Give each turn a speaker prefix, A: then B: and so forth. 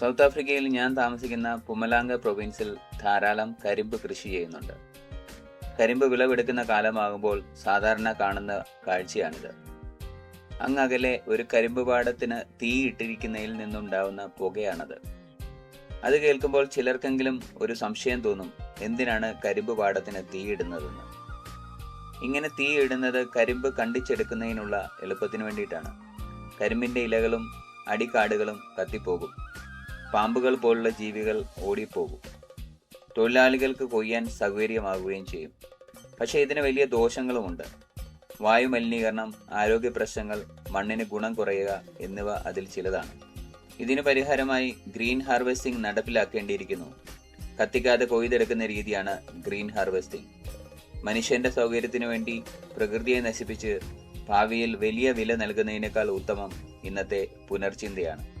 A: South ആഫ്രിക്കയിൽ ഞാൻ താമസിക്കുന്ന പുമലാംഗ പ്രൊവിൻസിൽ ധാരാളം കരിമ്പ് കൃഷി ചെയ്യുന്നുണ്ട്. കരിമ്പ് വിളവെടുക്കുന്ന കാലമാകുമ്പോൾ സാധാരണ കാണുന്ന കാഴ്ചയാണിത്. അങ്ങകലെ ഒരു കരിമ്പ് പാടത്തിന് തീയിട്ടിരിക്കുന്നതിൽ നിന്നുണ്ടാവുന്ന പുകയാണത്. അത് കേൾക്കുമ്പോൾ ചിലർക്കെങ്കിലും ഒരു സംശയം തോന്നും എന്തിനാണ് കരിമ്പ് പാടത്തിന് തീയിടുന്നതെന്ന് ഇങ്ങനെ തീയിടുന്നത് കരിമ്പ് കണ്ടിച്ചെടുക്കുന്നതിനുള്ള എളുപ്പത്തിന് വേണ്ടിയിട്ടാണ്. കരിമ്പിന്റെ ഇലകളും അടിക്കാടുകളും കത്തിപ്പോകും. പാമ്പുകൾ പോലുള്ള ജീവികൾ ഓടിപ്പോകും. തൊഴിലാളികൾക്ക് കൊയ്യാൻ സൗകര്യമാകുകയും ചെയ്യും. പക്ഷേ ഇതിന് വലിയ ദോഷങ്ങളുമുണ്ട്. വായു മലിനീകരണം ആരോഗ്യ പ്രശ്നങ്ങൾ മണ്ണിന് ഗുണം കുറയുക എന്നിവ അതിൽ ചിലതാണ്. ഇതിന് പരിഹാരമായി ഗ്രീൻ ഹാർവെസ്റ്റിംഗ് നടപ്പിലാക്കേണ്ടിയിരിക്കുന്നു. കത്തിക്കാതെ കൊയ്തെടുക്കുന്ന രീതിയാണ് ഗ്രീൻ ഹാർവെസ്റ്റിംഗ്. മനുഷ്യന്റെ സൗകര്യത്തിനു വേണ്ടി പ്രകൃതിയെ നശിപ്പിച്ച് ഭാവിയിൽ വലിയ വില നൽകുന്നതിനേക്കാൾ ഉത്തമം ഇന്നത്തെ പുനർചിന്തയാണ്.